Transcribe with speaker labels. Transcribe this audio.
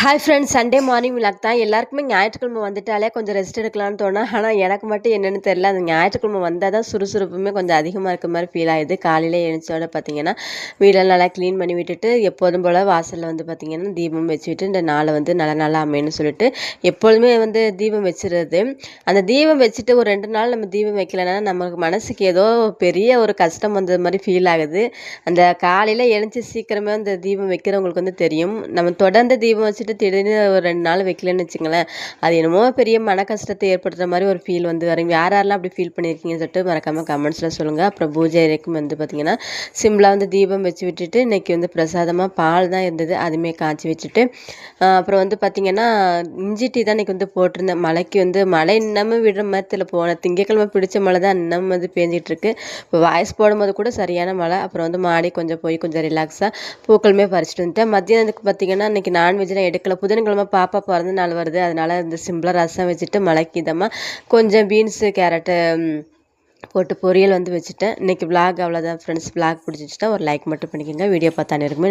Speaker 1: Hi friends Sunday morning vlog தான். எல்லாருக்குமே ஞாயிற்றுக்கிழமை வந்துட்டாலே கொஞ்சம் ரெஸ்ட் எடுக்கலாம்னு தோணும். ஆனால் எனக்கு மட்டும் என்னென்னு தெரியல. அந்த ஞாயிற்றுக்கிழமை வந்தால் தான் சுறுசுறுப்புமே கொஞ்சம் அதிகமாக இருக்க மாதிரி ஃபீல் ஆகுது. காலையில் எழுந்தோட பார்த்தீங்கன்னா வீடெல்லாம் நல்லா க்ளீன் பண்ணி விட்டுட்டு எப்போதும் போல் வாசலில் வந்து பார்த்திங்கன்னா தீபம் வச்சுட்டு இந்த நாளை வந்து நல்ல நாளாக அமையன்னு சொல்லிட்டு எப்பொழுதுமே வந்து தீபம் வச்சுருது. அந்த தீபம் வச்சுட்டு ஒரு ரெண்டு நாள் நம்ம தீபம் வைக்கலைன்னா நமக்கு மனசுக்கு ஏதோ பெரிய ஒரு கஷ்டம் வந்தது மாதிரி ஃபீல் ஆகுது. அந்த காலையில் எழுந்து சீக்கிரமே அந்த தீபம் வைக்கிறவங்களுக்கு வந்து தெரியும். நம்ம தொடர்ந்து தீபம் வச்சுட்டு திடீர்னு ஒரு ரெண்டு நாள் வைக்கலன்னு வச்சுங்களேன் அது என்னமோ பெரிய மன கஷ்டத்தை ஏற்படுத்துகிற மாதிரி ஒரு ஃபீல் வந்து வரும். யார் யாரெல்லாம் அப்படி ஃபீல் பண்ணியிருக்கீங்கன்னு சொல்லிட்டு மறக்காமல் கமெண்ட்ஸில் சொல்லுங்கள் அப்புறம் பூஜை வரைக்கும் வந்து பார்த்திங்கன்னா சிம்பிளாக வந்து தீபம் வச்சு விட்டுட்டு இன்றைக்கி வந்து பிரசாதமாக பால் தான் இருந்தது. அதுவுமே காய்ச்சி வச்சுட்டு அப்புறம் வந்து பார்த்திங்கன்னா இஞ்சி டீ தான் இன்றைக்கி வந்து போட்டிருந்தேன். மழைக்கு வந்து மழை இன்னமும் விடுற மரத்தில் தெரியல. போன திங்கக்கிழமை பிடிச்ச மழை தான் இன்னமும் வந்து பேஞ்சிகிட்டு இருக்கு. இப்போ வாய்ஸ் போடும்போது கூட சரியான மழை. அப்புறம் வந்து மாடி கொஞ்சம் போய் கொஞ்சம் ரிலாக்ஸாக பூக்களுமே பறிச்சுட்டு வந்துட்டேன். மத்தியானத்துக்கு பார்த்திங்கன்னா இன்றைக்கி நான்வெஜ்லாம் எடுக்கல புதன்கிழமை பாப்பா பிறந்த நாள் வருது. அதனால் இந்த சிம்பிளாக ரசம் வச்சுட்டு மழைக்கு இதமாக கொஞ்சம் பீன்ஸு கேரட்டு போட்டு பொரியல் வந்து வச்சுட்டேன். இன்றைக்கி vlog அவ்வளோதான் ஃப்ரெண்ட்ஸ் பிளாக் பிடிச்சிச்சுன்னா ஒரு லைக் மட்டும் பண்ணிக்கோங்க. வீடியோ பார்த்தா இருக்குமே